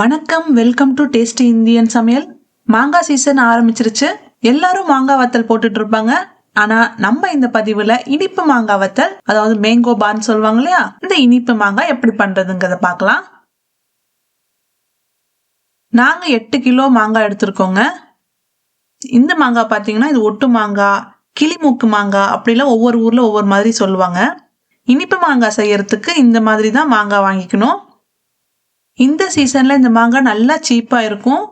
வணக்கம் welcome to tasty Indian சமையல். மாங்காய் சீசன் ஆரம்பிச்சிருச்சு. எல்லாரும் மாங்காய் வத்தல் போட்டுட்டு இருப்பாங்க. ஆனா நம்ம இந்த பதிவுல இனிப்பு மாங்காய் வத்தல் அதாவது மேங்கோ பான் சொல்லுவாங்க இல்லையா? இந்த இனிப்பு மாங்காய் எப்படி பண்றதுங்கிறத பார்க்கலாம். நாங்க எட்டு கிலோ மாங்காய் எடுத்திருக்கோங்க. இந்த மாங்காய் பார்த்தீங்கன்னா இது ஒட்டு மாங்காய் கிளிமூக்கு மாங்காய் அப்படிலாம் ஒவ்வொரு ஊர்ல ஒவ்வொரு மாதிரி சொல்லுவாங்க. இனிப்பு மாங்காய் செய்யறதுக்கு இந்த மாதிரி தான் மாங்காய் வாங்கிக்கணும். இந்த சீசனில் இந்த மாங்காய் நல்லா சீப்பாக இருக்கும்.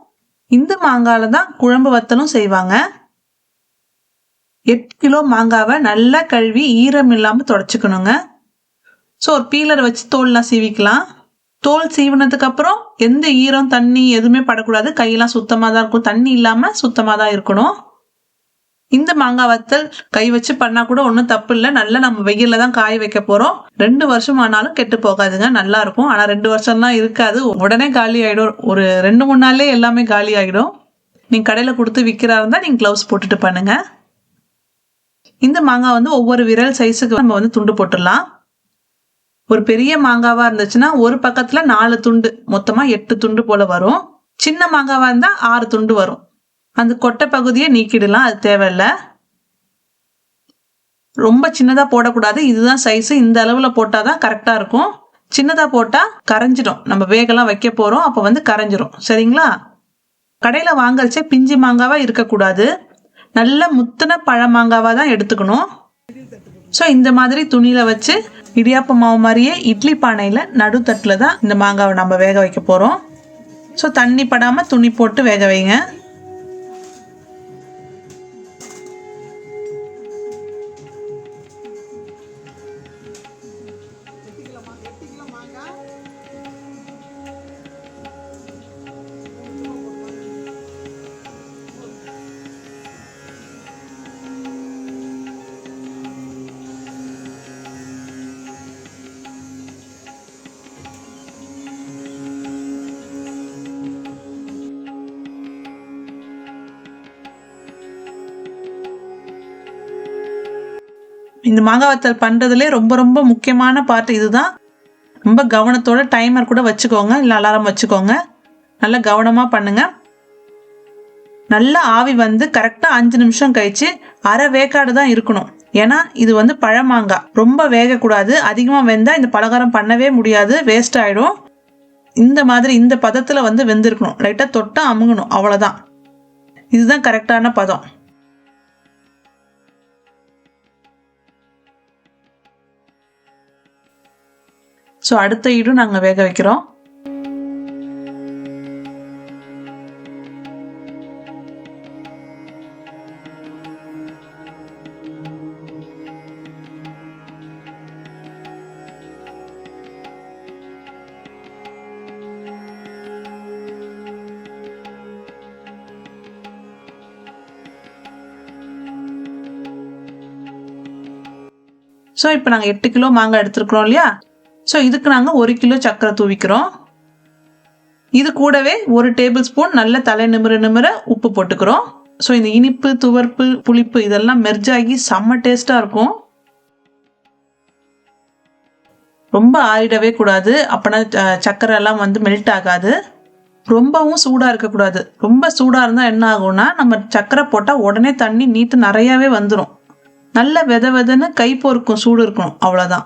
இந்த மாங்காயில் தான் குழம்பு வத்தலும் செய்வாங்க. எட்டு கிலோ மாங்காவை நல்லா கழுவி ஈரம் இல்லாமல் தொடச்சிக்கணுங்க. ஸோ ஒரு பீலர் வச்சு தோல்லாம் சீவிக்கலாம். தோல் சீவினதுக்கு அப்புறம் எந்த ஈரம் தண்ணி எதுவுமே படக்கூடாது. கையெல்லாம் சுத்தமாக தான் இருக்கும். தண்ணி இல்லாமல் சுத்தமாக தான் இருக்கணும். இந்த மாங்காய் வத்தல் கை வச்சு பண்ணா கூட ஒன்றும் தப்பு இல்லை நல்லா நம்ம வெயிலில் தான் காய வைக்க போறோம். ரெண்டு வருஷம் ஆனாலும் கெட்டு போகாதுங்க. நல்லா இருக்கும். ஆனால் ரெண்டு வருஷம்லாம் இருக்காது. உடனே காலி ஆகிடும் ஒரு ரெண்டு மூணு நாள்லயே எல்லாமே காலி ஆகிடும் நீங்க கடையில் கொடுத்து விற்கிறா இருந்தா நீங்க கிளவுஸ் போட்டுட்டு பண்ணுங்க. இந்த மாங்காய் வந்து ஒவ்வொரு விரல் சைஸுக்கு நம்ம வந்து துண்டு போட்டுடலாம். ஒரு பெரிய மாங்காவா இருந்துச்சுன்னா ஒரு பக்கத்துல நாலு துண்டு மொத்தமா எட்டு துண்டு போல வரும். சின்ன மாங்காவா இருந்தா ஆறு துண்டு வரும். அந்த கொட்டை பகுதியை நீக்கிடலாம் அது தேவையில்ல. ரொம்ப சின்னதாக போடக்கூடாது. இதுதான் சைஸு இந்த அளவில் போட்டால் தான் கரெக்டாக இருக்கும். சின்னதாக போட்டால் கரைஞ்சிடும். நம்ம வேகலாம் வைக்க போகிறோம் அப்போ வந்து கரைஞ்சிரும். சரிங்களா? கடையில் வாங்கறச்சே பிஞ்சு மாங்காவாக இருக்கக்கூடாது. நல்ல முத்தின பழ மாங்காவாக தான் எடுத்துக்கணும். ஸோ இந்த மாதிரி துணியில் வச்சு இடியாப்ப மாவு மாதிரியே இட்லி பானையில் நடுத்தட்டில் தான் இந்த மாங்காவை நம்ம வேக வைக்க போகிறோம் ஸோ தண்ணி படாமல் துணி போட்டு வேக வைங்க. இந்த மாங்காய் வத்தல் ரொம்ப ரொம்ப முக்கியமான பார்ட் இதுதான். ரொம்ப கவனத்தோட டைமர் கூட வச்சுக்கோங்க. இல்லை அலாரம் வச்சுக்கோங்க. நல்லா கவனமாக பண்ணுங்க. நல்லா ஆவி வந்து கரெக்டாக அஞ்சு நிமிஷம் கழிச்சு அரை வேக்காடு தான் இருக்கணும். ஏன்னா இது வந்து பழமாங்காய். ரொம்ப வேகக்கூடாது. அதிகமாக வெந்தால் இந்த பலகாரம் பண்ணவே முடியாது. வேஸ்ட் ஆகிடும் இந்த மாதிரி இந்த பதத்தில் வந்து வெந்திருக்கணும். லைட்டாக தொட்டா அமுங்கணும். அவ்வளோதான் இதுதான் கரெக்டான பதம். ஸோ அடுத்த ஈடும் நாங்கள் வேக வைக்கிறோம். ஸோ இப்போ நாங்கள் எட்டு கிலோ மாங்காய் எடுத்துருக்குறோம் இல்லையா? ஸோ இதுக்கு நாங்கள் ஒரு கிலோ சர்க்கரை தூவிக்கிறோம். இது கூடவே ஒரு டேபிள் ஸ்பூன் நல்ல தலை நிமிர நிமிர உப்பு போட்டுக்கிறோம். ஸோ இந்த இனிப்பு துவர்ப்பு புளிப்பு இதெல்லாம் மெர்ஜ் ஆகி செம்ம டேஸ்ட்டாக இருக்கும். ரொம்ப ஆறிடவே கூடாது. அப்போனா சர்க்கரை எல்லாம் வந்து மெல்ட் ஆகாது. ரொம்பவும் சூடாக இருக்கக்கூடாது. ரொம்ப சூடாக இருந்தால் என்ன ஆகும்னா நம்ம சர்க்கரை போட்டால் உடனே தண்ணி நீட்டு நிறையாவே வந்துடும் நல்ல வித விதன்னு கை பொறுக்கும் சூடு இருக்கணும். அவ்வளோதான்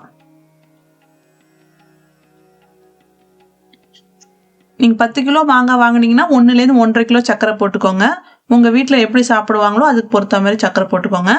நீங்கள் பத்து கிலோ மாங்காய் வாங்குனீங்கன்னா ஒன்றுலேருந்து ஒன்றரை கிலோ சர்க்கரை போட்டுக்கோங்க. உங்கள் வீட்டில் எப்படி சாப்பிடுவாங்களோ அதுக்கு பொறுத்த மாதிரி சர்க்கரை போட்டுக்கோங்க.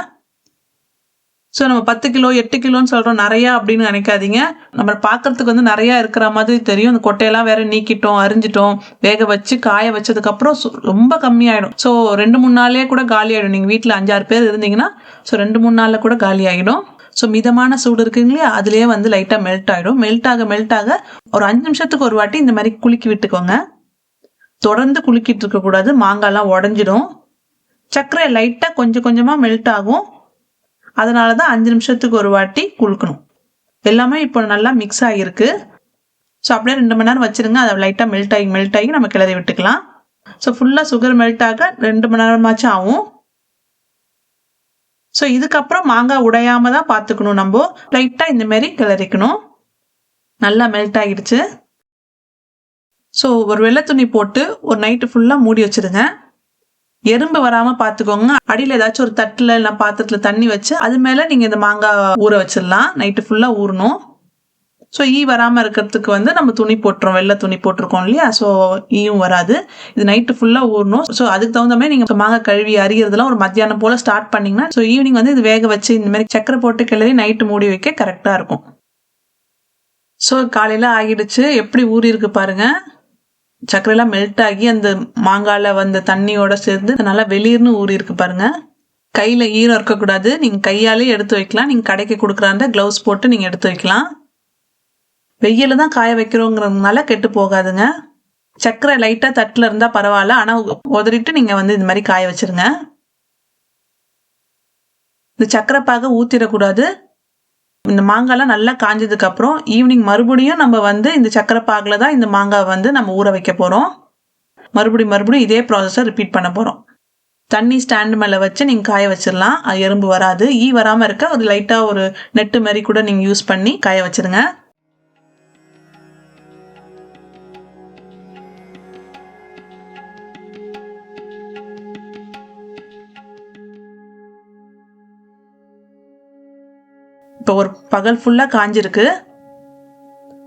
ஸோ நம்ம பத்து கிலோ எட்டு கிலோன்னு சொல்கிறோம் நிறையா அப்படின்னு நினைக்காதீங்க. நம்ம பார்க்கறதுக்கு வந்து நிறையா இருக்கிற மாதிரி தெரியும். அந்த கொட்டையெல்லாம் வேற நீக்கிட்டோம் அரிஞ்சிட்டோம். வேக வச்சு காய வச்சதுக்கப்புறம் ரொம்ப கம்மியாயிடும். ஸோ ரெண்டு மூணு நாளே கூட காலி ஆகிடும் நீங்கள் வீட்டில் அஞ்சாறு பேர் இருந்தீங்கன்னா ஸோ ரெண்டு மூணு நாளில் கூட காலி ஆகிடும் ஸோ மிதமான சூடு இருக்குங்க இல்லையா? அதுலேயே வந்து லைட்டாக மெல்ட் ஆகிடும் மெல்ட் ஆக மெல்ட் ஆக ஒரு அஞ்சு நிமிஷத்துக்கு ஒரு வாட்டி இந்த மாதிரி குலுக்கி விட்டுக்கோங்க. தொடர்ந்து குலுக்கிட்டு இருக்கக்கூடாது மாங்காய்லாம் உடஞ்சிடும். சர்க்கரை லைட்டாக கொஞ்சம் கொஞ்சமாக மெல்ட் ஆகும். அதனால தான் அஞ்சு நிமிஷத்துக்கு ஒரு வாட்டி குலுக்கணும். எல்லாமே இப்போ நல்லா மிக்ஸ் ஆகிருக்கு ஸோ அப்படியே ரெண்டு மணி நேரம் வச்சிருங்க. அதை லைட்டாக மெல்ட் ஆகி மெல்ட் ஆகி நம்ம கிளறி விட்டுக்கலாம். ஸோ ஃபுல்லாக சுகர் மெல்ட் ஆக ரெண்டு மணி நேரமாச்சும் ஆகும். ஸோ இதுக்கப்புறம் மாங்காய் உடையாம தான் பார்த்துக்கணும் நம்ம. லைட்டாக இந்த மாதிரி கிளறிக்கணும். நல்லா மெல்ட் ஆகிடுச்சு ஸோ ஒரு வெள்ளை துணி போட்டு ஒரு நைட்டு ஃபுல்லாக மூடி வச்சிருங்க. எறும்பு வராமல் பார்த்துக்கோங்க. அடியில் ஏதாச்சும் ஒரு தட்டில் இல்லை பாத்திரத்தில் தண்ணி வச்சு அது மேலே நீங்கள் இந்த மாங்காய் ஊற வச்சிடலாம். நைட்டு ஃபுல்லாக ஊறணும். ஸோ ஈ e வராமல் இருக்கிறதுக்கு வந்து நம்ம துணி போட்டுரும் வெள்ளை துணி போட்டிருக்கோம் இல்லையா? ஸோ ஈயும் e வராது. இது நைட்டு ஃபுல்லாக ஊறணும். ஸோ அதுக்கு தகுந்த மாதிரி நீங்கள் மாங்காய் கழுவி அறியறதுலாம் ஒரு மத்தியானம் போல் ஸ்டார்ட் பண்ணிங்கன்னா ஸோ ஈவினிங் வந்து இது வேக வச்சு இந்த மாதிரி சக்கரை போட்டு கிளறி நைட்டு மூடி வைக்க கரெக்டாக இருக்கும். ஸோ காலையில் ஆகிடுச்சு. எப்படி ஊறியிருக்கு பாருங்கள் சக்கரைலாம் மெல்ட் ஆகி அந்த மாங்கால வந்த தண்ணியோட சேர்ந்து நல்லா வெளிர்னு ஊறியிருக்கு பாருங்கள் கையில் ஈரம் இருக்கக்கூடாது. நீங்கள் கையாலே எடுத்து வைக்கலாம். நீங்கள் கடைக்கு கொடுக்குறாண்ட க்ளவுஸ் போட்டு நீங்கள் எடுத்து வைக்கலாம். வெயில் தான் காய வைக்கிறோங்கிறதுனால கெட்டு போகாதுங்க. சர்க்கரை லைட்டாக தட்டில் இருந்தால் பரவாயில்ல. ஆனால் உதறிட்டு நீங்கள் வந்து இந்த மாதிரி காய வச்சிருங்க. இந்த சர்க்கரை பாக ஊற்றிடக்கூடாது இந்த மாங்காய்லாம் நல்லா காஞ்சதுக்கப்புறம் ஈவினிங் மறுபடியும் நம்ம வந்து இந்த சக்கரை பாகில் தான் இந்த மாங்காய் வந்து நம்ம ஊற வைக்க போகிறோம் மறுபடியும் மறுபடியும் இதே ப்ராசஸை ரிப்பீட் பண்ண போகிறோம் தண்ணி ஸ்டாண்டு மேலே வச்சு நீங்கள் காய வச்சிடலாம். அது எறும்பு வராது. ஈ வராமல் இருக்க ஒரு லைட்டாக ஒரு நெட்டு மாதிரி கூட நீங்கள் யூஸ் பண்ணி காய வச்சிருங்க. இப்போ ஒரு பகல் ஃபுல்லாக காஞ்சிருக்கு.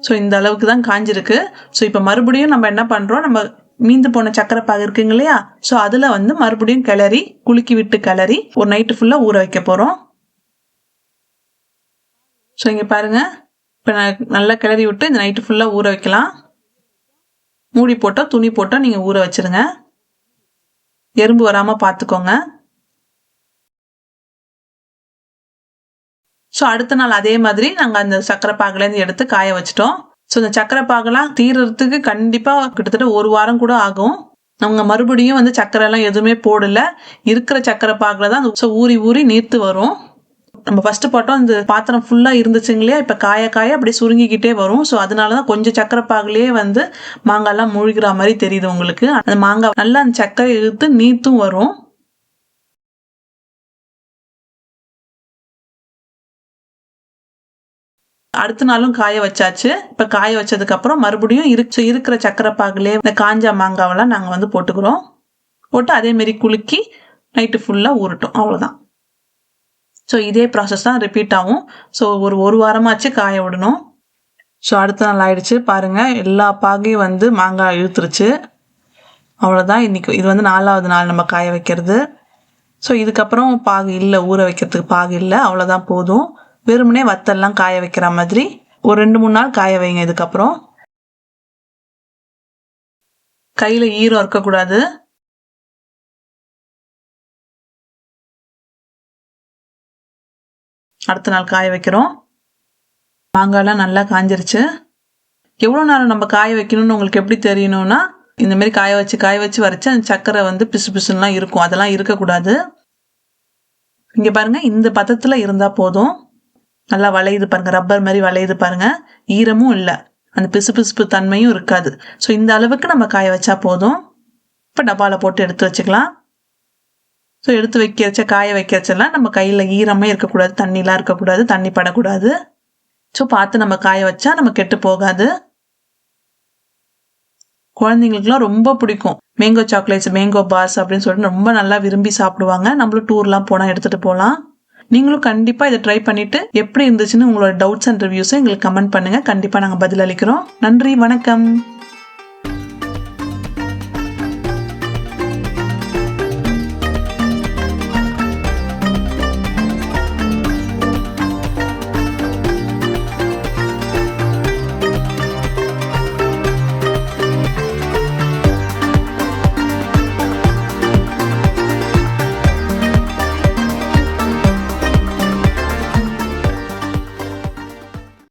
ஸோ இந்த அளவுக்கு தான் காஞ்சிருக்கு. ஸோ இப்போ மறுபடியும் நம்ம என்ன பண்ணுறோம் நம்ம மீந்து போன சக்கரை பாகு இருக்குங்க இல்லையா? ஸோ அதில் வந்து மறுபடியும் கிளறி குலுக்கி விட்டு கிளறி ஒரு நைட்டு ஃபுல்லாக ஊற வைக்க போகிறோம் ஸோ இங்கே பாருங்கள் இப்போ நான் நல்லா கிளறி விட்டு இந்த நைட்டு ஃபுல்லாக ஊற வைக்கலாம். மூடி போட்டோ துணி போட்டோ நீங்கள் ஊற வச்சிருங்க. எறும்பு வராமல் பார்த்துக்கோங்க. ஸோ அடுத்த நாள் அதே மாதிரி நாங்கள் அந்த சக்கரை பாகுலேருந்து எடுத்து காய வச்சிட்டோம். ஸோ இந்த சக்கரை பாகெல்லாம் தீர்றதுக்கு கண்டிப்பாக கிட்டத்தட்ட ஒரு வாரம் கூட ஆகும். அவங்க மறுபடியும் வந்து சக்கரை எல்லாம் எதுவுமே போடல. இருக்கிற சக்கரை பாகில் தான் ஸோ ஊறி ஊறி நீர்த்து வரும். நம்ம ஃபர்ஸ்ட் போட்டோம் இந்த பாத்திரம் ஃபுல்லாக இருந்துச்சுங்களே இப்போ காய காய அப்படியே சுருங்கிக்கிட்டே வரும். ஸோ அதனால தான் கொஞ்சம் சக்கரை பாகுலேயே வந்து மாங்காய்லாம் மூழ்கிற மாதிரி தெரியுது உங்களுக்கு. அந்த மாங்காய் நல்லா அந்த சக்கரை இழுத்து நீத்தும் வரும். அடுத்த நாளும் காய வச்சாச்சு. இப்போ காய வச்சதுக்கு அப்புறம் மறுபடியும் இருக்கு இருக்கிற சக்கரை பாகுலே இந்த காஞ்ச மாங்காவெல்லாம் நாங்கள் வந்து போட்டுக்கிறோம். போட்டு அதே மாதிரி குலுக்கி நைட்டு ஃபுல்லாக ஊறட்டும். அவ்வளோதான் ஸோ இதே ப்ராசஸ் தான் ரிப்பீட் ஆகும். ஸோ ஒரு ஒரு வாரமாச்சு காய விடணும். ஸோ அடுத்த நாள் ஆயிடுச்சு. பாருங்க எல்லா பாகையும் வந்து மாங்காய் இழுத்துருச்சு. அவ்வளோதான் இன்னைக்கு இது வந்து நாலாவது நாள் நம்ம காய வைக்கிறது. ஸோ இதுக்கப்புறம் பாகு இல்லை ஊற வைக்கிறதுக்கு பாகு இல்லை. அவ்வளோதான் போதும். வெறுமனே வத்தல்லாம் காய வைக்கிற மாதிரி ஒரு ரெண்டு மூணு நாள் காய வைங்க இதுக்கப்புறம். கையில் ஈரம் இருக்கக்கூடாது. அடுத்த நாள் காய வைக்கிறோம். மாங்காய்லாம் நல்லா காஞ்சிருச்சு. எவ்வளோ நேரம் நம்ம காய வைக்கணும்னு உங்களுக்கு எப்படி தெரியணும்னா இந்தமாரி காய வச்சு காய வச்சு வரைச்சு அந்த சக்கரை வந்து பிசு பிசுலாம் இருக்கும். அதெல்லாம் இருக்கக்கூடாது. இங்கே பாருங்கள் இந்த பதத்தில் இருந்தால் போதும். நல்லா வளையுது பாருங்க ரப்பர் மாதிரி வளையுது பாருங்க. ஈரமும் இல்லை. அந்த பிசு பிசுப்பு தன்மையும் இருக்காது. ஸோ இந்த அளவுக்கு நம்ம காய வச்சா போதும். இப்போ டப்பாவில் போட்டு எடுத்து வச்சுக்கலாம். ஸோ எடுத்து வைக்கிறச்ச காய வைக்கிறச்செல்லாம் நம்ம கையில் ஈரமே இருக்கக்கூடாது தண்ணிலாம் இருக்கக்கூடாது தண்ணி படக்கூடாது. ஸோ பார்த்து நம்ம காய வச்சா நம்ம கெட்டு போகாது. குழந்தைங்களுக்குலாம் ரொம்ப பிடிக்கும். மேங்கோ சாக்லேட்ஸ் மேங்கோ பார்ஸ் அப்படின்னு சொல்லிட்டு ரொம்ப நல்லா விரும்பி சாப்பிடுவாங்க. நம்மளும் டூர்லாம் போனால் எடுத்துகிட்டு போகலாம் நீங்களும் கண்டிப்பாக இதை ட்ரை பண்ணிட்டு எப்படி இருந்துச்சுன்னு உங்களோட டவுட்ஸ் அண்ட் ரிவ்யூஸை எங்களுக்கு கமெண்ட் பண்ணுங்க. கண்டிப்பாக நாங்கள் பதிலளிக்கிறோம் நன்றி வணக்கம்.